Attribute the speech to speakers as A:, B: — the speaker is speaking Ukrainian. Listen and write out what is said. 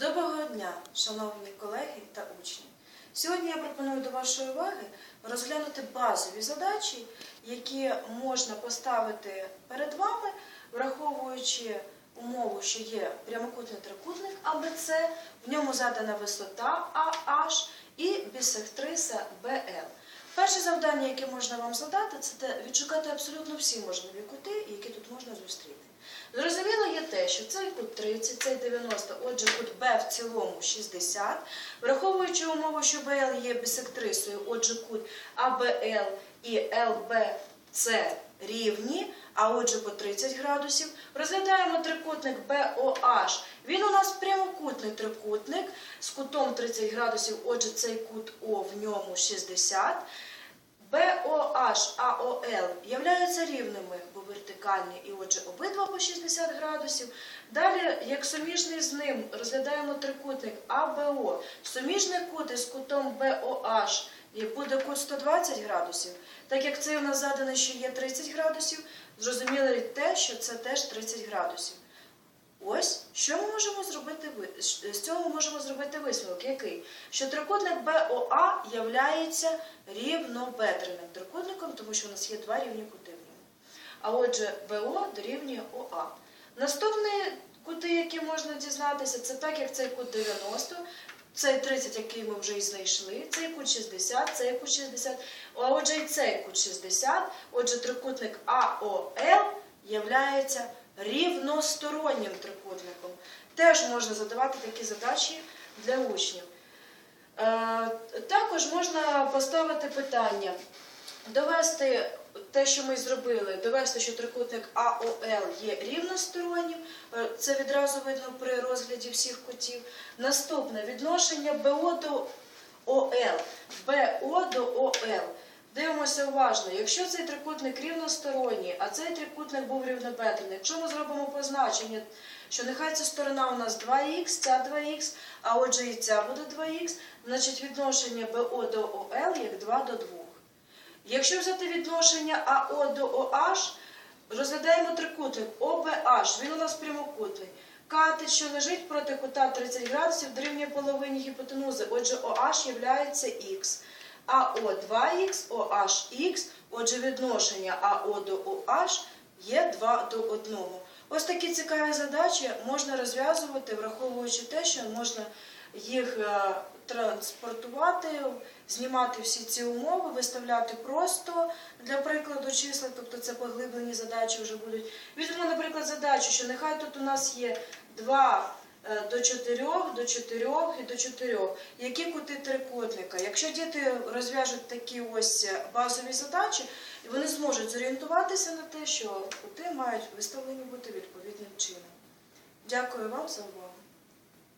A: Доброго дня, шановні колеги та учні. Сьогодні я пропоную до вашої уваги розглянути базові задачі, які можна поставити перед вами, враховуючи умову, що є прямокутний трикутник АБЦ, в ньому задана висота АН і бісектриса. Перше завдання, яке можна вам задати, це відшукати абсолютно всі можливі кути, які тут можна зустріти. Зрозуміло є те, що цей кут 30, цей 90, отже, кут Б в цілому 60. Враховуючи умову, що БЛ є бісектрисою, отже, кут АБЛ і ЛБЦ рівні, а отже по 30 градусів. Розглядаємо трикутник BOH. Він у нас прямокутний трикутник з кутом 30 градусів, отже, цей кут О в ньому 60. BOH, AOL являються рівними, бо вертикальні, і отже обидва по 60 градусів. Далі, як суміжний з ним, розглядаємо трикутник ABO. Суміжний кут із кутом BOH буде кут 120 градусів. Так як це у нас задано, що є 30 градусів, зрозуміло те, що це теж 30 градусів. Ось що ми можемо зробити ви- з цього можемо зробити висновок, який? Що трикутник БОА являється рівнобедреним трикутником, тому що у нас є два рівні кути в ньому. А отже, БО дорівнює ОА. Наступні кути, які можна дізнатися, це так як цей кут 90, цей 30, який ми вже і знайшли, цей кут 60, цей кут 60, а отже і цей кут 60, отже трикутник АОЛ являється рівностороннім трикутником. Теж можна задавати такі задачі для учнів. Е, Також можна поставити питання, довести те, що ми зробили, довести, що трикутник АОЛ є рівностороннім. Е, Це відразу видно при розгляді всіх кутів. Наступне відношення БО до ОЛ. БО до ОЛ. Дивимося уважно. Якщо цей трикутник рівносторонній, а цей трикутник був рівнобедрений, якщо ми зробимо позначення, що нехай ця сторона у нас 2х, ця 2х, а отже і ця буде 2х, значить відношення БО до ОЛ як 2 до 2. Якщо взяти відношення АО до ОH, розглядаємо трикутник ОБH, він у нас прямокутний. Катет, що лежить проти кута 30 градусів, дорівнює половині гіпотенузи. Отже, OH є х. АО 2х, OHx, отже, відношення АО до OH є 2 до 1. Ось такі цікаві задачі можна розв'язувати, враховуючи те, що можна їх е, транспортувати, знімати всі ці умови, виставляти просто для прикладу числа, тобто це поглиблені задачі вже будуть. Візьмемо, наприклад, задачу, що нехай тут у нас є 2 е, до 4, до 4 і до 4. Які кути трикутника? Якщо діти розв'яжуть такі ось базові задачі, вони зможуть зорієнтуватися на те, що кути мають виставлені бути відповідним чином. Дякую вам за увагу.